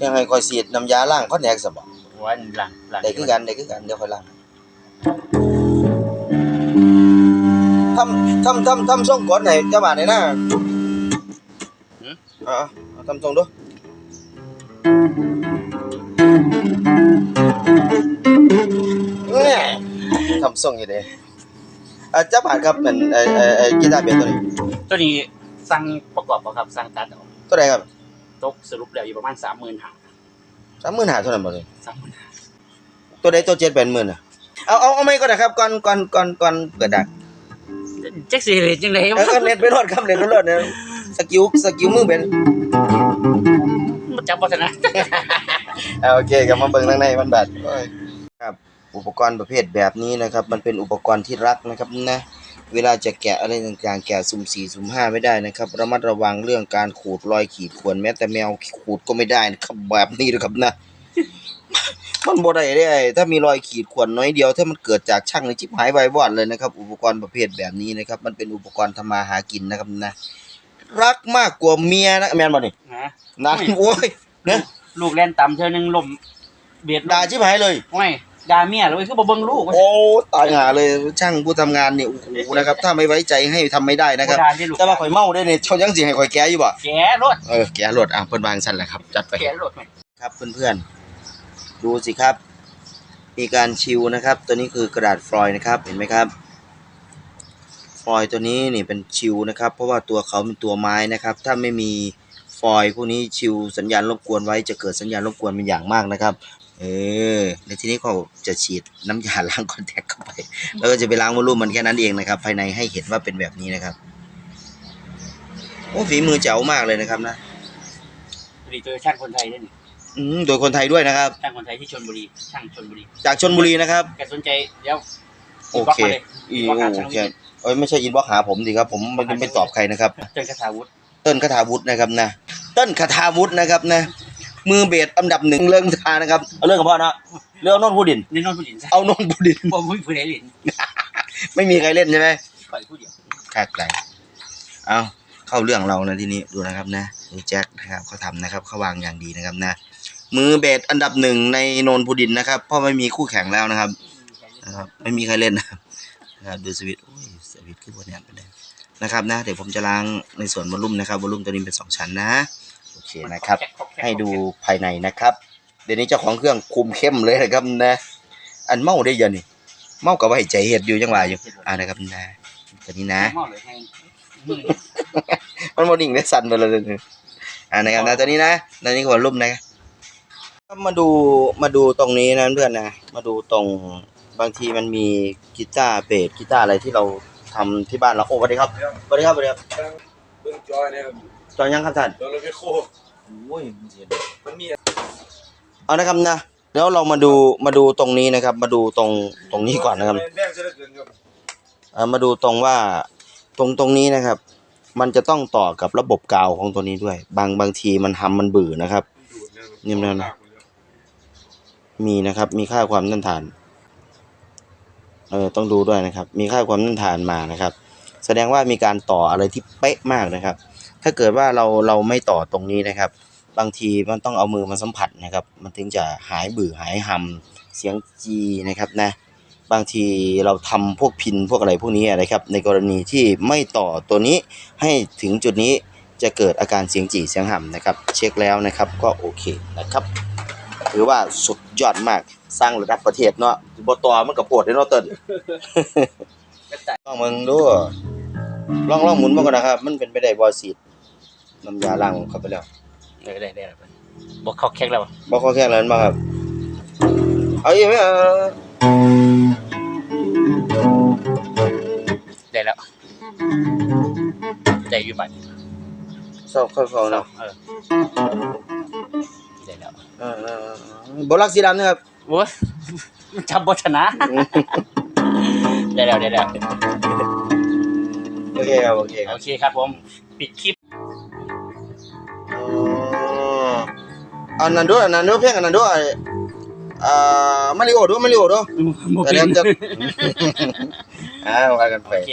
ยังให้คอยสีดน้ำยาล้างคอนแทคซะบ่วันหลังหลังได้คือกันได้คือกันเดี๋ยวค่อยล้างทำทำทำทำส่งก่อนให้เจ้าบ้านหน่อยนะเอาเอาเอาทำส่งดูเนี่ยทำส่งอยู่เด้อะเจ้าบ้านครับเป็นไอ้ไอ้ไอ้กีตาร์เบสตัวนี้ ตัวนี้สั่งประกอบบ่ครับสั่งตัดเอาตัวใดครับ ตกสรุปแล้วอยู่ประมาณ35,000สามหมื่นหาเท่านั้นบ่เลย35,000ตัวใดตัวเจ็ดแปดหมื่นอะเอาเอาเอาไม่ก็ได้ครับก่อนก่อนก่อนก่อนเปิดดักจักสิเฮ็ดจังได๋เออก็เล่นไปรอดครับเล่นไปรอดนะสกิลสกิลมือเป็นมันจับบ่ทันนะอ่าโอเคครับมาเบิ่งข้างในมันบาดโอ้ยครับ อุปกรณ์ประเภทแบบนี้นะครับ มันเป็นอุปกรณ์ที่รักนะครับนะ เวลาจะแกะอะไรต่างๆ แกะสุ่มสี่สุ่มห้าไม่ได้นะครับ ระมัดระวังเรื่องการขูดรอยขีดข่วนแม้แต่แมวขูดก็ไม่ได้นะครับแบบนี้นะครับนะ มันบ่ได้เด้ ถ้ามีรอยขีดข่วนน้อยเดียว ถ้ามันเกิดจากช่างในชิบหายไวบอดเลยนะครับ อุปกรณ์ประเภทแบบนี้นะครับ มันเป็นอุปกรณ์ทำมาหากินนะครับนะ รักมากกว่าเมียนะแม่นบ่นี่ฮะนะโอ้ยนะลูกเล่นต่ำเทื่อนึงล้มเบียดด่าชิบหายเลย โอ้ย ด่าเมียแล้วเว้ยคือบ่เบิ่งลูกโอ้ตายหาเลยช่างผู้ทำงานเนี่ยโอ้โหนะครับ ถ้าไม่ไว้ใจให้ทำไม่ได้นะครับด่าที่ลูก แต่ว่าข่อยเมาได้เนี่ยเขายังสิให้ข่อยแก้อยู่บ่แกรถเออแก้รถอะเพิ่นวางสั่นแหละครับ จัดไป แกรถแม่ครับเพื่อนๆ ดูสิครับ มีการชิวนะครับ ตัวนี้คือกระดาษฟลอยด์นะครับเห็นไหมครับ ฟลอยด์ตัวนี้นี่เป็นชิวนะครับ เพราะว่าตัวเขาเป็นตัวไม้นะครับ ถ้าไม่มีฟลอยด์พวกนี้ชิวสัญญาณรบกวนไว้จะเกิดสัญญาณรบกวนเป็นอย่างมากนะครับ เออในที่นี้เขาจะฉีดน้ำยาล้างคอนแทคเข้าไป แล้วก็จะไปล้างวอลลุ่มมันแค่นั้นเองนะครับ ภายในให้เห็นว่าเป็นแบบนี้นะครับ โอ้ฝีมือเจ๋วมากเลยนะครับนะดีเจอช่างคนไทยด้วยนี่อืมโดยคนไทยด้วยนะครับ ช่างคนไทยที่ชลบุรี ช่างชลบุรี จากชนบุรีนะครับแกสนใจเดี๋ยวโอเคอีบล็อกโอมาเลยเคเอ้ยไม่ใช่อินบ็อกหาผมดิครับ ผมไม่ได้ไม่ตอบใครนะครับเจอคาถาวุฒิเติ้ลคาถาวุฒินะครับนะ เติ้ลคาถาวุฒินะครับนะ มือเบสอันดับหนึ่งเรื่องทานะครับเอาเรื่องกับพ่อนะเรื่องโนนท์ผู้ดินนี่น้องผู้หญิงซะเอาโนนท์ผู้ดินบ่ผู้ผู้ใดหลินไม่มีใครเล่นใช่ไหมข่อยผู้เดียวคาดไกลเอาเข้าเรื่องเรานะทีนี้ดูนะครับนะดูแจ็คนะครับเขาทำนะครับเขาวางอย่างดีนะครับนะ มือเบสอันดับหนึ่งในโนนท์ผู้ดินนะครับเพราะไม่มีคู่แข่งแล้วนะครับนะครับ ไม่มีใครเล่นนะครับนะครับดูสวิตช์โอ้ยสวิตช์ขึ้นบนแอนไปเลยนะครับนะเดี๋ยวผมจะล้างในส่วนวอลลุ่มนะครับวอลลุ่มตัวนี้เป็นสองชั้นนะ โอเคนะครับ ให้ดูภายในนะครับ เดี๋ยวนี้เจ้าของเครื่องคุมเข้มเลยนะครับนะ อันเมาได้ยังนี่เมากับว่าให้ใจเห็ดอยู่จังหวะอยู่อ่านะครับนะตัวนี้นะหม้อเลยให้มือมันโมดิ่งได้สั่นไปเลยเนี่ยอ่านะครับนะตัวนี้นะตัวนี้คือวอลลุ่มนะมาดูมาดูตรงนี้นะเพื่อนนะมาดูตรงบางทีมันมีกีตาร์เบสกีตาร์อะไรที่เราทำที่บ้านเราโอ้สวัสดีครับสวัสดีครับสวัสดีครับ เบื้องจอยเนี่ยจอยังครับท่านตอนเราไปโคโอ้ยมันเสียดายมันมีเอานะครับนะแล้วเรามาดูมาดูตรงนี้นะครับ มาดูตรงตรงนี้ก่อนนะครับแดงจะได้เกินครับเอ่อมาดูตรงว่าตรงตรงนี้นะครับ มันจะต้องต่อกับระบบกาวของตัวนี้ด้วย บางบางทีมันทำมันบื่อนะครับนิ่มแน่นะมีนะครับ มีค่าความต้านทานเออต้องดูด้วยนะครับ มีค่าความต้านทานมานะครับ แสดงว่ามีการต่ออะไรที่เป๊ะมากนะครับ ถ้าเกิดว่าเราเราไม่ต่อตรงนี้นะครับ บางทีมันต้องเอามือมาสัมผัสนะครับ มันถึงจะหายบื่อหายหำเสียงจีนะครับนะบางทีเราทำพวกพินพวกอะไรพวกนี้นะครับในกรณีที่ไม่ต่อตัวนี้ให้ถึงจุดนี้จะเกิดอาการเสียงจีเสียงห่ำนะครับ เช็คแล้วนะครับก็โอเคนะครับถือว่าสุดยอดมากสร้างระดับประเทศเนาะบตอมันกับปวดได้เนาะเติ้ลลองมึงดู ลองลองหมุนมาก่อนนะครับ มันเป็นไปได้บ่สีดน้ำยาล้างเข้าไปแล้วได้ได้ได้บอกเขาแข็งแล้วบ่ขอแค่นั้นบ่ครับ เอาอีกไหมเออได้แล้วได้อยู่บัดสอบเข้าๆเนาะเออได้แล้วเออๆบ่รักสีดำนะครับโอ้ยจำบทชนะได้แล้วได้แล้ว โอเคครับโอเคครับโอเคครับผมปิดคลิปอ๋ออันนั้นด้วยอันนั้นด้วยเพลงอันนั้นด้วยอ่ามาริโอด้วยมาริโอด้วยโมแต่บิเดี๋ยวนจะ อ่าว่ากันไป โอเค